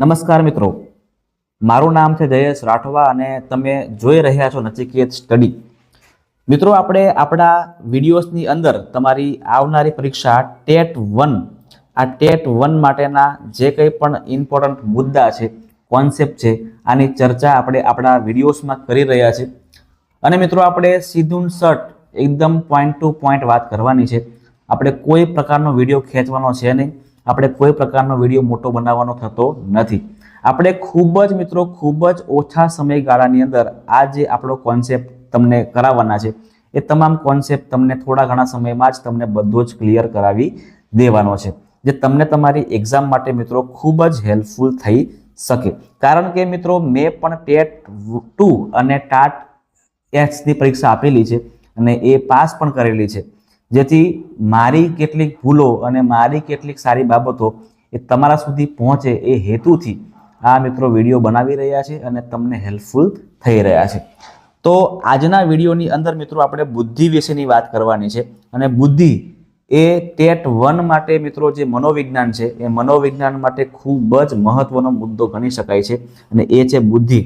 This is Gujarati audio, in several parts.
નમસ્કાર મિત્રો. મારું નામ છે જયેશ રાઠવા અને તમે જોઈ રહ્યા છો નચિકેત સ્ટડી. મિત્રો, આપણે આપણા વિડીયોઝની અંદર તમારી આવનારી પરીક્ષા ટેટ વન, આ ટેટ વન માટેના જે કંઈ પણ ઇમ્પોર્ટન્ટ મુદ્દા છે કોન્સેપ્ટ છે, આની ચર્ચા આપણે આપણા વિડીયોઝમાં કરી રહ્યા છે. અને મિત્રો, આપણે સીધું શર્ટ એકદમ પોઈન્ટ ટુ પોઈન્ટ વાત કરવાની છે. આપણે કોઈ પ્રકારનો વીડિયો ખેંચવાનો છે નહીં. આપણે કોઈ પ્રકારનો વીડિયો મોટો બનાવવાનો થતો નથી. આપણે ખૂબ જ મિત્રો, ખૂબ જ ઓછા સમયગાળાની અંદર આ જે આપણો કોન્સેપ્ટ તમને કરાવવાના છે, એ તમામ કોન્સેપ્ટ તમને થોડા ઘણા સમયમાં જ તમને બધો જ ક્લિયર કરાવી દેવાનો છે, જે તમને તમારી એક્ઝામ માટે મિત્રો ખૂબ જ હેલ્પફુલ થઈ શકે. કારણ કે મિત્રો મેં પણ ટેટ ટુ અને ટાટ એચની પરીક્ષા આપેલી છે અને એ પાસ પણ કરેલી છે. જેથી મારી કેટલીક ભૂલો અને મારી કેટલીક સારી બાબતો એ તમારા સુધી પહોંચે એ હેતુથી આ મિત્રો વીડિયો બનાવી રહ્યા છે અને તમને હેલ્પફુલ થઈ રહ્યા છે. તો આજના વિડીયોની અંદર મિત્રો આપણે બુદ્ધિ વિશેની વાત કરવાની છે અને બુદ્ધિ એ ટેટ વન માટે મિત્રો જે મનોવિજ્ઞાન છે એ મનોવિજ્ઞાન માટે ખૂબ જ મહત્વનો મુદ્દો ગણી શકાય છે અને એ છે બુદ્ધિ.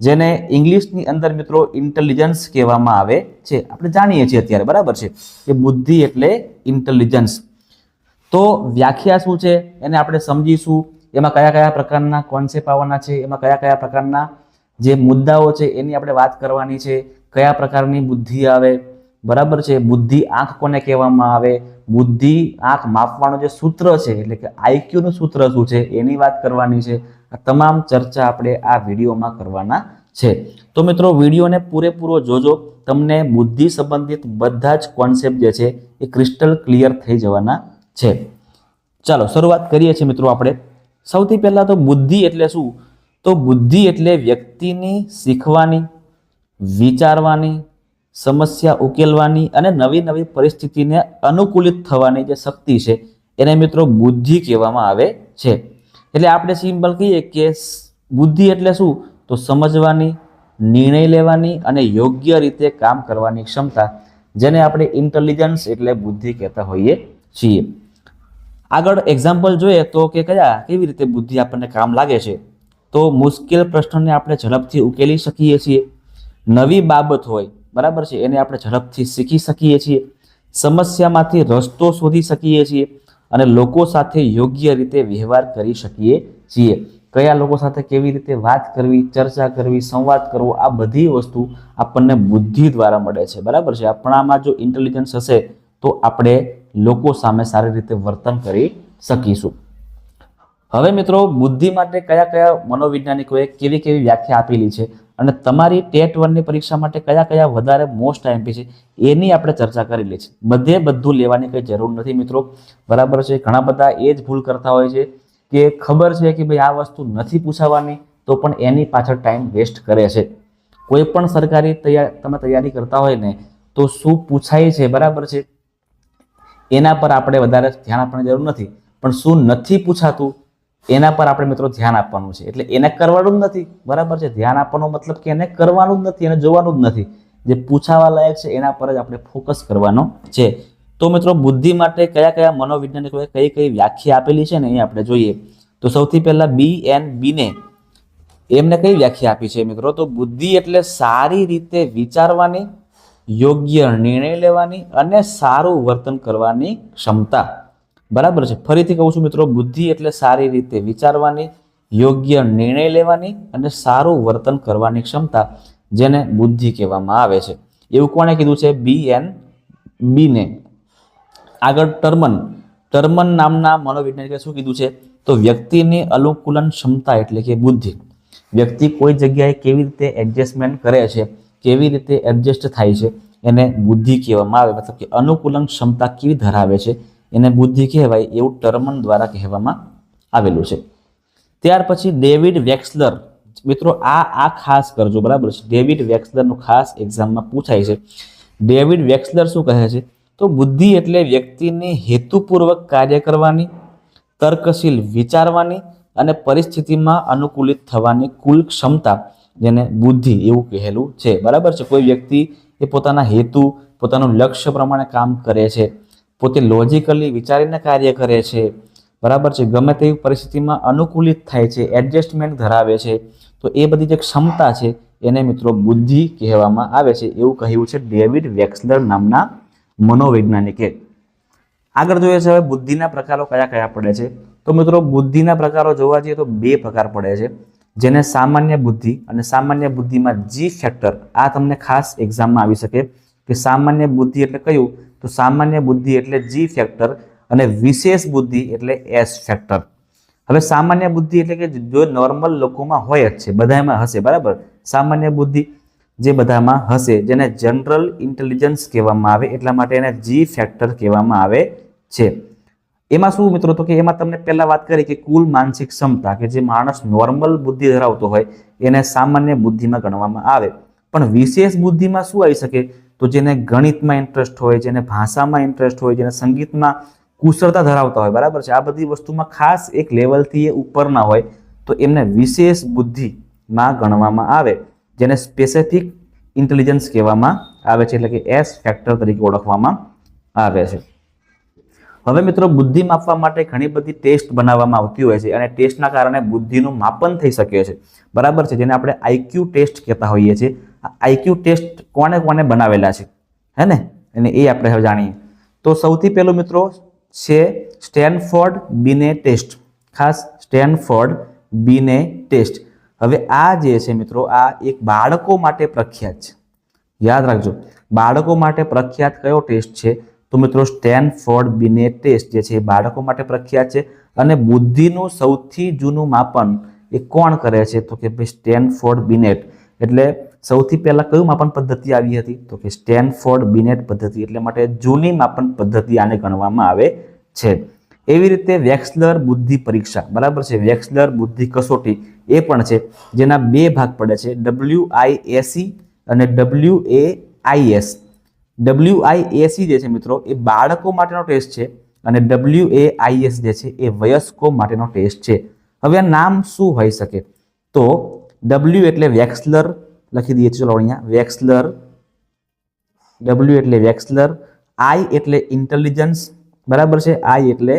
જેને ઇંગ્લિશની અંદર મિત્રો ઇન્ટેલિજન્સ કહેવામાં આવે છે. આપણે જાણીએ છીએ અત્યારે, બરાબર છે? કે બુદ્ધિ એટલે ઇન્ટેલિજન્સ. તો વ્યાખ્યા શું છે? એને આપણે સમજીશું. એમાં કયા કયા પ્રકારના કોન્સેપ્ટ આવવાના છે? એમાં કયા કયા પ્રકારના જે મુદ્દાઓ છે એની આપણે વાત કરવાની છે. કયા પ્રકારની બુદ્ધિ આવે? બરાબર છે? બુદ્ધિ આંખ કોને કહેવામાં આવે? બુદ્ધિ આંખ માપવાનું જે સૂત્ર છે, એટલે કે આઈક્યુનું સૂત્ર શું છે? એની વાત કરવાની છે. આ તમામ ચર્ચા આપણે આ વિડીયોમાં કરવાના છે. તો મિત્રો, વિડીયોને પૂરેપૂરો જોજો. તમને બુદ્ધિ સંબંધિત બધા જ કોન્સેપ્ટ જે છે એ ક્રિસ્ટલ ક્લિયર થઈ જવાના છે. ચાલો, શરૂઆત કરીએ છીએ મિત્રો આપણે. સૌથી પહેલાં તો બુદ્ધિ એટલે શું? તો બુદ્ધિ એટલે વ્યક્તિની શીખવાની, વિચારવાની, સમસ્યા ઉકેલવાની અને નવી નવી પરિસ્થિતિને અનુકૂલિત થવાની જે શક્તિ છે, એને મિત્રો બુદ્ધિ કહેવામાં આવે છે. એટલે આપણે સિમ્પલ કહીએ કે બુદ્ધિ એટલે શું? તો સમજવાની, નિર્ણય લેવાની અને યોગ્ય રીતે કામ કરવાની ક્ષમતા, જેને આપણે ઇન્ટેલિજન્સ એટલે બુદ્ધિ કહેતા હોઈએ છીએ. આગળ એક્ઝામ્પલ જોઈએ તો કે કયા? કેવી રીતે બુદ્ધિ આપણને કામ લાગે છે? તો મુશ્કેલ પ્રશ્નને આપણે ઝડપથી ઉકેલી શકીએ છીએ. નવી બાબત હોય, બરાબર છે, એને આપણે ઝડપથી શીખી શકીએ છીએ. સમસ્યામાંથી રસ્તો શોધી શકીએ છીએ. અને લોકો સાથે યોગ્ય રીતે વ્યવહાર કરી શકીએ છીએ. કયા લોકો સાથે કેવી રીતે વાત કરવી, ચર્ચા કરવી, સંવાદ કરવો, આ બધી વસ્તુ આપણને બુદ્ધિ દ્વારા મળે છે. બરાબર છે? આપણામાં જો ઇન્ટેલિજન્સ હશે તો આપણે લોકો સામે સારી રીતે વર્તન કરી શકીશું. હવે મિત્રો, બુદ્ધિ માટે કયા કયા મનોવૈજ્ઞાનિકોએ કેવી કેવી વ્યાખ્યા આપેલી છે? અને તમારી ટેટ વનની પરીક્ષા માટે કયા કયા વધારે મોસ્ટ આઈએમપી છે, એની આપણે ચર્ચા કરી કરેલી છે બધે બધું લેવાની કંઈ જરૂર નથી મિત્રો. બરાબર છે, ઘણા બધા એ જ ભૂલ કરતા હોય છે કે ખબર છે કે ભાઈ આ વસ્તુ નથી પૂછાવાની, તો પણ એની પાછળ ટાઈમ વેસ્ટ કરે છે. કોઈ પણ સરકારી તૈયાર તમે તૈયારી કરતા હોય ને, તો શું પૂછાય છે, બરાબર છે? એના પર આપણે વધારે ધ્યાન આપવાની જરૂર નથી. પણ શું નથી પૂછાતું એના પર આપણે મિત્રો ધ્યાન આપવાનું છે. એટલે એને કરવાનું જ નથી. બરાબર છે? ધ્યાન આપવાનો મતલબ કે એને કરવાનું જ નથી, એને જોવાનું જ નથી. જે પૂછાવા લાયક છે એના પર જ આપણે ફોકસ કરવાનો છે. તો મિત્રો બુદ્ધિ માટે કયા કયા મનોવૈજ્ઞાનિકોએ કઈ કઈ વ્યાખ્યા આપેલી છે ને એ આપણે જોઈએ. તો સૌથી પહેલા બી એન બીને એમને કઈ વ્યાખ્યા આપી છે મિત્રો? તો બુદ્ધિ એટલે સારી રીતે વિચારવાની, યોગ્ય નિર્ણય લેવાની અને સારું વર્તન કરવાની ક્ષમતા. બરાબર છે. ફરીથી કહું છું મિત્રો, બુદ્ધિ એટલે સારી રીતે વિચારવાની, યોગ્ય નિર્ણય લેવાની અને સારું વર્તન કરવાની ક્ષમતા જેને બુદ્ધિ કહેવામાં આવે છે. એવું કોણે કીધું છે? બી એન બીને આગળ ટર્મન. ટર્મન નામના મનોવૈજ્ઞાનિકે શું કીધું છે? તો વ્યક્તિની અનુકૂલન ક્ષમતા એટલે કે બુદ્ધિ. વ્યક્તિ કોઈ જગ્યાએ કેવી રીતે એડજસ્ટમેન્ટ કરે છે, કેવી રીતે એડજસ્ટ થાય છે, એને બુદ્ધિ કહેવામાં આવે. મતલબ કે અનુકૂલન ક્ષમતા કેવી ધરાવે છે એને બુદ્ધિ કહેવાય એવું ટર્મન દ્વારા કહેવામાં આવેલું છે. ત્યાર પછી ડેવિડ વેક્સલર, મિત્રો આ આ ખાસ કરજો, બરાબર છે? ડેવિડ વેક્સલરનું ખાસ એક્ઝામમાં પૂછાય છે. ડેવિડ વેક્સલર શું કહે છે? તો બુદ્ધિ એટલે વ્યક્તિની હેતુપૂર્વક કાર્ય કરવાની, તર્કશીલ વિચારવાની અને પરિસ્થિતિમાં અનુકૂલિત થવાની કુલ ક્ષમતા જેને બુદ્ધિ એવું કહેલું છે. બરાબર છે? કોઈ વ્યક્તિ એ પોતાના હેતુ, પોતાનું લક્ષ્ય પ્રમાણે કામ કરે છે. પોતે લોજિકલી વિચારીને કાર્ય કરે છે. બરાબર છે? ગમે તેવી પરિસ્થિતિમાં અનુકૂલિત થાય છે એડજસ્ટમેન્ટ ધરાવે છે. તો એ બધી જે ક્ષમતા છે એને મિત્રો બુદ્ધિ કહેવામાં આવે છે. એવું કહ્યું છે ડેવિડ વેક્સલર નામના મનોવૈજ્ઞાનિકે. આગળ જોઈએ છે હવે બુદ્ધિના પ્રકારો કયા કયા પડે છે. તો મિત્રો બુદ્ધિના પ્રકારો જોવા જઈએ તો બે પ્રકાર પડે છે. જેને સામાન્ય બુદ્ધિ અને સામાન્ય બુદ્ધિમાં જી ફેક્ટર આ તમને ખાસ એક્ઝામમાં આવી શકે. કે સામાન્ય બુદ્ધિ એટલે કયું? તો સામાન્ય બુદ્ધિ એટલે જી ફેક્ટર અને વિશેષ બુદ્ધિ એટલે એસ ફેક્ટર હવે સામાન્ય બુદ્ધિ એટલે કે જો નોર્મલ લોકોમાં હોય જ છે, બધામાં હશે, બરાબર? સામાન્ય બુદ્ધિ જે બધામાં હશે, જેને જનરલ ઇન્ટેલિજન્સ કહેવામાં આવે, એટલા માટે એને જી ફેક્ટર કહેવામાં આવે છે. એમાં શું મિત્રો, તો કે એમાં તમને પહેલાં વાત કરી કે કુલ માનસિક ક્ષમતા, કે જે માણસ નોર્મલ બુદ્ધિ ધરાવતો હોય, એને સામાન્ય બુદ્ધિમાં ગણવામાં આવે. પણ વિશેષ બુદ્ધિમાં શું આવી શકે? તો જેને ગણિતમાં ઇન્ટરેસ્ટ હોય, જેને ભાષામાં ઇન્ટરેસ્ટ હોય, જેને સંગીતમાં કુશળતા ધરાવતા હોય, બરાબર છે? આ બધી વસ્તુમાં ખાસ એક લેવલથી એ ઉપરના હોય, તો એમને વિશેષ બુદ્ધિમાં ગણવામાં આવે, જેને સ્પેસિફિક ઇન્ટેલિજન્સ કહેવામાં આવે છે, એટલે કે એસ ફેક્ટર તરીકે ઓળખવામાં આવે છે. હવે મિત્રો, બુદ્ધિ માપવા માટે ઘણી બધી ટેસ્ટ બનાવવામાં આવતી હોય છે અને ટેસ્ટના કારણે બુદ્ધિનું માપન થઈ શકે છે. બરાબર છે, જેને આપણે આઈક્યુ ટેસ્ટ કહેતા હોઈએ છીએ. આઈક્યુ ટેસ્ટ કોને કોને બનાવેલા છે? હે ને? અને એ આપણે હવે જાણીએ. તો સૌથી પહેલો મિત્રો છે સ્ટેનફોર્ડ બીને ટેસ્ટ. ખાસ સ્ટેનફોર્ડ બીને ટેસ્ટ. હવે આ જે છે મિત્રો, આ એક બાળકો માટે પ્રખ્યાત છે. યાદ રાખજો, બાળકો માટે પ્રખ્યાત કયો ટેસ્ટ છે? તો મિત્રો સ્ટેનફોર્ડ બિને ટેસ્ટ જે છે એ બાળકો માટે પ્રખ્યાત છે અને બુદ્ધિનું સૌથી જૂનું માપન એ કોણ કરે છે? તો કે ભાઈ સ્ટેનફોર્ડ બિનેટ. એટલે સૌથી પહેલાં કયું માપન પદ્ધતિ આવી હતી? તો કે સ્ટેનફોર્ડ બિનેટ પદ્ધતિ. એટલે માટે જૂની માપન પદ્ધતિ આને ગણવામાં આવે છે. એવી રીતે વેક્સલર બુદ્ધિ પરીક્ષા. બરાબર છે? વેક્સલર બુદ્ધિ કસોટી એ પણ છે જેના બે ભાગ પડે છે. ડબલ્યુ આઈ એસી અને W A I S W I S C જે છે મિત્રો, એ બાળકો માટેનો ટેસ્ટ છે અને ડબલ્યુ એ આઈએસ જે છે એ વયસ્કો માટેનો ટેસ્ટ છે. હવે આ નામ શું હોઈ શકે? તો ડબલ્યુ એટલે વેક્સલર લખી દઈએ ચલો અહીંયા, વેક્સલર ડબલ્યુ એટલે વેક્સલર આઈ એટલે ઇન્ટેલિજન્સ, બરાબર છે? આઈ એટલે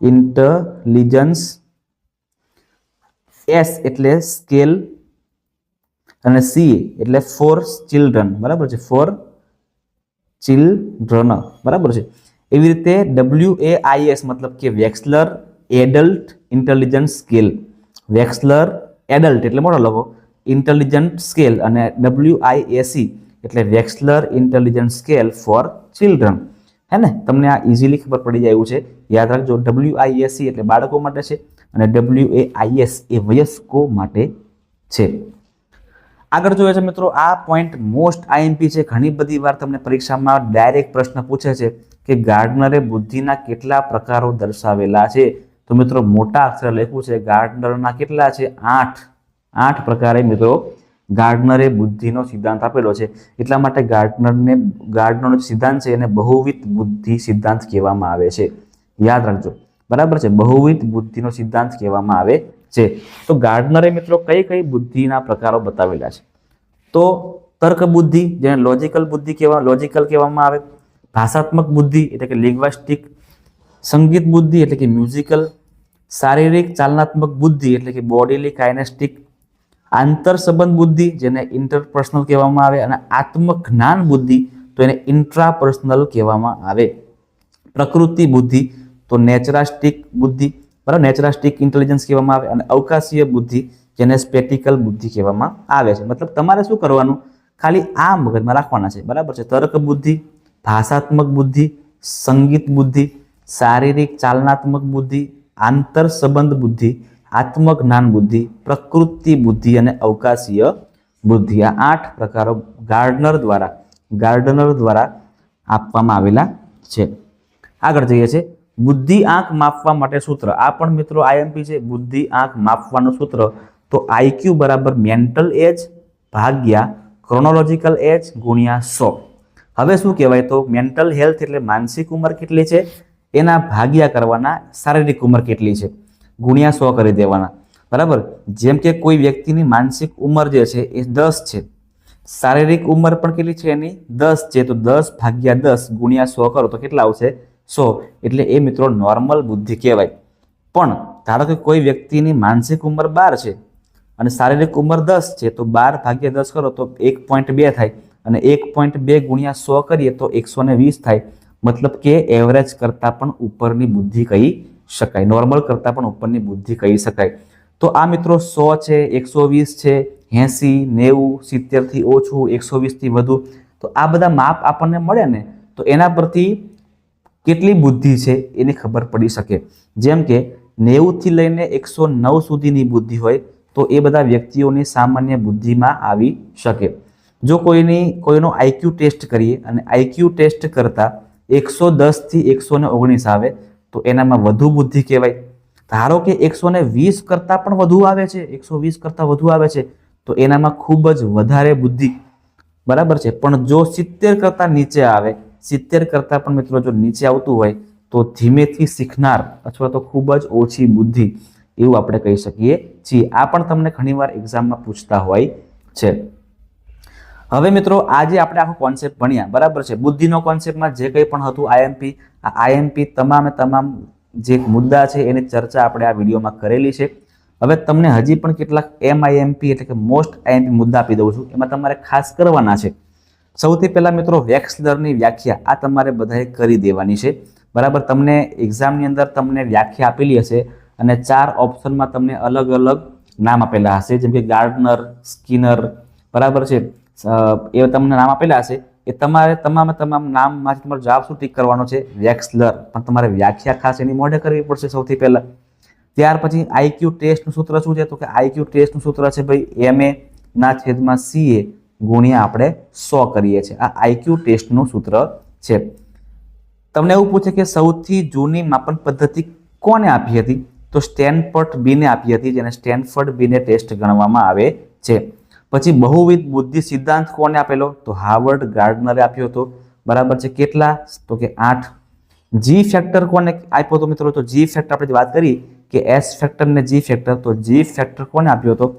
ઇન્ટેલિજન્સ એસ એટલે સ્કેલ, અને સી એટલે ફોર ચિલ્ડ્રન, બરાબર છે? ફોર ચિલ્ડ્રન બરાબર છે? એવી રીતે ડબલ્યુ એ આઈ એસ મતલબ કે Wechsler adult intelligent scale. Wechsler adult એટલે મોટો લખો. ઇન્ટેલિજન્ટ સ્કેલ અને ડબલ્યુ આઈએસી એટલે Wechsler intelligent scale for children હે ને? તમને આ ઇઝીલી ખબર પડી જાય એવું છે. યાદ રાખજો ડબલ્યુ આઈએસી એટલે બાળકો માટે છે અને ડબલ્યુ એ આઈ એસ એ વયસ્કો માટે છે. આગળ જોઈએ છે મિત્રો, આ પોઈન્ટ મોસ્ટ આઈએમપી છે. ઘણી બધી વાર તમને પરીક્ષામાં ડાયરેક્ટ પ્રશ્ન પૂછે છે કે ગાર્ડનરે બુદ્ધિના કેટલા પ્રકારો દર્શાવેલા છે? તો મિત્રો, મોટા અક્ષર લખ્યું છે, ગાર્ડનરના કેટલા છે? આઠ. આઠ પ્રકારે મિત્રો, ગાર્ડનરે બુદ્ધિનો સિદ્ધાંત આપેલો છે. એટલા માટે ગાર્ડનરને, ગાર્ડનરનો સિદ્ધાંત છે એને બહુવિધ બુદ્ધિ સિદ્ધાંત કહેવામાં આવે છે. યાદ રાખજો. બરાબર છે? બહુવિધ બુદ્ધિનો સિદ્ધાંત કહેવામાં આવે છે. તો ગાર્ડનરે મિત્રો કઈ કઈ બુદ્ધિના પ્રકારો બતાવેલા છે? તો તર્ક બુદ્ધિ, જેને લોજિકલ બુદ્ધિ કહેવા લોજિકલ કહેવામાં આવે, ભાષાત્મક બુદ્ધિ એટલે કે લિંગ્વાસ્ટિક સંગીત બુદ્ધિ એટલે કે મ્યુઝિકલ શારીરિક ચાલનાત્મક બુદ્ધિ એટલે કે બોડીલી કાઇનેસ્ટિક આંતર સંબંધ બુદ્ધિ જેને ઇન્ટરપર્સનલ કહેવામાં આવે અને આત્મજ્ઞાન બુદ્ધિ તો એને ઇન્ટ્રાપર્સનલ કહેવામાં આવે. પ્રકૃતિ બુદ્ધિ તો નેચરાસ્ટિક બુદ્ધિ બરાબર? નેચરાસ્ટિક ઇન્ટેલિજન્સ કહેવામાં આવે અને અવકાશીય બુદ્ધિ, જેને સ્પેટિકલ બુદ્ધિ કહેવામાં આવે છે. મતલબ તમારે શું કરવાનું? ખાલી આ મગજમાં રાખવાના છે. બરાબર છે? તર્ક બુદ્ધિ, ભાષાત્મક બુદ્ધિ, સંગીત બુદ્ધિ, શારીરિક ચાલનાત્મક બુદ્ધિ, આંતર સંબંધ બુદ્ધિ, આત્મજ્ઞાન બુદ્ધિ, પ્રકૃતિ બુદ્ધિ અને અવકાશીય બુદ્ધિ. આ આઠ પ્રકારો ગાર્ડનર દ્વારા ગાર્ડનર દ્વારા આપવામાં આવેલા છે. આગળ જઈએ છે બુદ્ધિ આંક માપવા માટે સૂત્ર. આ પણ મિત્રો આઈએમપી છે. બુદ્ધિ આંક માપવાનું સૂત્ર. તો આઈક્યુ બરાબર મેન્ટલ એજ ભાગ્યા ક્રોનોલોજીકલ એજ ગુણ્યા સો. હવે શું કહેવાય તો મેન્ટલ હેલ્થ એટલે માનસિક ઉંમર કેટલી છે? એના ભાગ્યા કરવાના શારીરિક ઉંમર કેટલી છે? ગુણ્યા સો કરી દેવાના. બરાબર? જેમ કે કોઈ વ્યક્તિની માનસિક ઉંમર જે છે એ દસ છે. શારીરિક ઉંમર પણ કેટલી છે એની? દસ છે. તો દસ ભાગ્યા દસ ગુણ્યા સો કરો તો કેટલા આવશે? સો એટલે એ મિત્રો નોર્મલ બુદ્ધિ કહેવાય. પણ ધારો કે કોઈ વ્યક્તિની માનસિક ઉંમર બાર છે અને શારીરિક ઉંમર દસ છે, તો બાર ભાગ્યા દસ કરો તો એક પોઈન્ટ બે થાય અને એક પોઈન્ટ બે ગુણ્યા સો કરીએ તો એકસો ને વીસ થાય. મતલબ કે એવરેજ કરતાં પણ ઉપરની બુદ્ધિ કહી શકાય. નોર્મલ કરતાં પણ ઉપરની બુદ્ધિ કહી શકાય. તો આ મિત્રો સો છે, એકસો વીસ છે, એંસી, નેવું, સિત્તેરથી ઓછું, એકસો વીસથી વધુ. તો આ બધા માપ આપણને મળે ને, તો એના પરથી કેટલી બુદ્ધિ છે એની ખબર પડી શકે. જેમ કે નેવુંથી લઈને એકસો નવ સુધીની બુદ્ધિ હોય તો એ બધા વ્યક્તિઓની સામાન્ય બુદ્ધિમાં આવી શકે. જો કોઈની, કોઈનો આઈક્યુ ટેસ્ટ કરીએ અને આઈક્યુ ટેસ્ટ કરતાં એકસો દસથી એકસો ઓગણીસ આવે, તો એનામાં વધુ બુદ્ધિ કહેવાય. ધારો કે એકસો ને વીસ કરતાં પણ વધુ આવે છે, એકસો વીસ કરતાં વધુ આવે છે, તો એનામાં ખૂબ જ વધારે બુદ્ધિ. બરાબર છે? પણ જો સિત્તેર કરતાં નીચે આવે સિત્તેર કરતાં પણ મિત્રો જો નીચે આવતું હોય, તો ધીમેથી શીખનાર અથવા તો ખૂબ જ ઓછી બુદ્ધિ એવું આપણે કહી શકીએ છીએ. આ પણ તમને ઘણીવાર એક્ઝામમાં પૂછતા હોય છે. હવે મિત્રો, આજે આપણે આખો કોન્સેપ્ટ ભણ્યા. બરાબર છે? બુદ્ધિનો કોન્સેપ્ટમાં જે કંઈ પણ હતું આઈએમપી આ આઈએમપી તમામે તમામ જે મુદ્દા છે, એની ચર્ચા આપણે આ વિડીયોમાં કરેલી છે. હવે તમને હજી પણ કેટલાક એમઆઈએમપી એટલે કે મોસ્ટ આઈએમપી મુદ્દા આપી દઉં છું. એમાં તમારે ખાસ કરવાના છે. સૌથી પહેલાં મિત્રો વેક્સલરની વ્યાખ્યા આ તમારે બધાએ કરી દેવાની છે. બરાબર, તમને એક્ઝામની અંદર તમને વ્યાખ્યા આપેલી હશે અને ચાર ઓપ્શનમાં તમને અલગ અલગ નામ આપેલા હશે, જેમ કે ગાર્ડનર, સ્કિનર, બરાબર છે. એ તમને નામ આપેલા હશે. એ તમારે તમામે તમામ નામમાંથી તમારો જવાબ શું ટીક કરવાનો છે? વેક્સલર પણ તમારે વ્યાખ્યા ખાસ એની મોઢે કરવી પડશે સૌથી પહેલાં. ત્યાર પછી આઈક્યુ ટેસ્ટનું સૂત્ર શું છે? તો કે આઈક્યુ ટેસ્ટનું સૂત્ર છે ભાઈ એમ ના છેદમાં સી એ. ગુણ્યા આપણે સો કરીએ છીએ. આ આઈક્યુ ટેસ્ટનું સૂત્ર છે. તમને એવું પૂછે કે સૌથી જૂની માપન પદ્ધતિ કોને આપી હતી? તો સ્ટેનફર્ડ બીને આપી હતી, જેને સ્ટેનફર્ડ બીને ટેસ્ટ ગણવામાં આવે છે. પછી બહુવિધ બુદ્ધિ સિદ્ધાંત કોને આપેલો? તો હાર્વર્ડ ગાર્ડનરે આપ્યો હતો. બરાબર છે, કેટલા? તો કે આઠ. જી ફેક્ટર કોને આપ્યો હતો મિત્રો? તો જી ફેક્ટર આપણે વાત કરી કે એસ ફેક્ટર ને જી ફેક્ટર તો જી ફેક્ટર કોને આપ્યો હતો?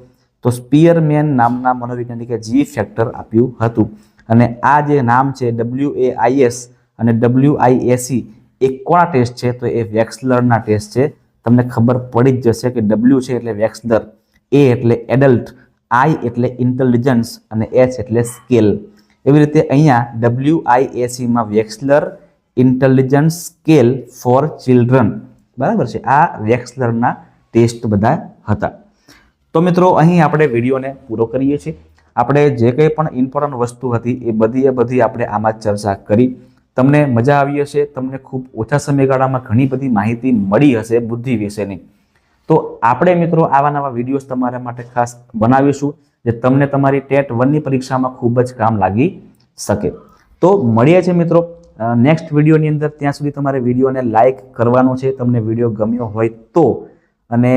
તો સ્પિયરમેન નામના મનોવૈજ્ઞાનિકે જી ફેક્ટર આપ્યું હતું. અને આ જે નામ છે ડબલ્યુ એ આઈએસ અને ડબલ્યુ આઈએસી એ કોના ટેસ્ટ છે? તો એ વેક્સલરના ટેસ્ટ છે. તમને ખબર પડી જ જશે કે ડબલ્યુ છે એટલે વેક્સલર, એ એટલે એડલ્ટ, આઈ એટલે ઇન્ટેલિજન્સ અને એચ એટલે સ્કેલ. એવી રીતે અહીંયા ડબલ્યુ આઈ એસીમાં Wechsler, intelligence, scale for children. બરાબર છે? આ વેક્સલરના ટેસ્ટ બધા હતા. તો મિત્રો, અહીં આપણે વિડીયોને પૂરો કરીએ છીએ. આપણે જે કંઈ પણ ઇમ્પોર્ટન્ટ વસ્તુ હતી, એ બધી એ બધી આપણે આમાં ચર્ચા કરી. તમને મજા આવી હશે, તમને ખૂબ ઓછા સમયગાળામાં ઘણી બધી માહિતી મળી હશે બુદ્ધિ વિશેની. તો આપણે મિત્રો, આવા નવા વિડીયોઝ તમારા માટે ખાસ બનાવીશું, જે તમને તમારી ટેટ વનની પરીક્ષામાં ખૂબ જ કામ લાગી શકે. તો મળીએ છીએ મિત્રો નેક્સ્ટ વિડીયોની અંદર. ત્યાં સુધી તમારે વિડીયોને લાઇક કરવાનો છે. તમને વીડિયો ગમ્યો હોય તો. અને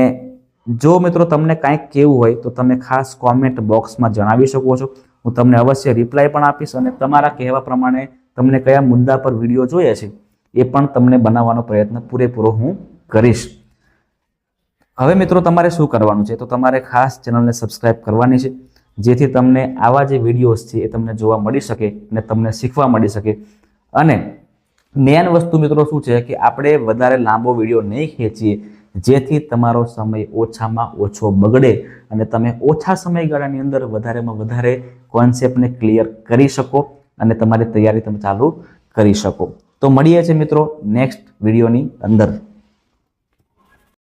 જો મિત્રો તમને કાંઈક કેવું હોય તો તમે ખાસ કોમેન્ટ બોક્સમાં જણાવી શકો છો. હું તમને અવશ્ય રિપ્લાય પણ આપીશ અને તમારા કહેવા પ્રમાણે તમને કયા મુદ્દા પર વીડિયો જોઈએ છે એ પણ તમને બનાવવાનો પ્રયત્ન પૂરેપૂરો હું કરીશ. હવે મિત્રો તમારે શું કરવાનું છે? તો તમારે ખાસ ચેનલને સબસ્ક્રાઇબ કરવાની છે, જેથી તમને આવા જે વિડીયોઝ છે એ તમને જોવા મળી શકે અને તમને શીખવા મળી શકે. અને મેન વસ્તુ મિત્રો શું છે કે આપણે વધારે લાંબો વીડિયો નહીં ખેંચીએ. જેથી તમારો સમય ઓછામાં ઓછો બગડે અને તમે ઓછા સમયગાળાની અંદર વધારેમાં વધારે કોન્સેપ્ટને ક્લિયર કરી શકો અને તમારી તૈયારી તમે ચાલુ કરી શકો. તો મળીએ છીએ મિત્રો નેક્સ્ટ વિડીયોની અંદર.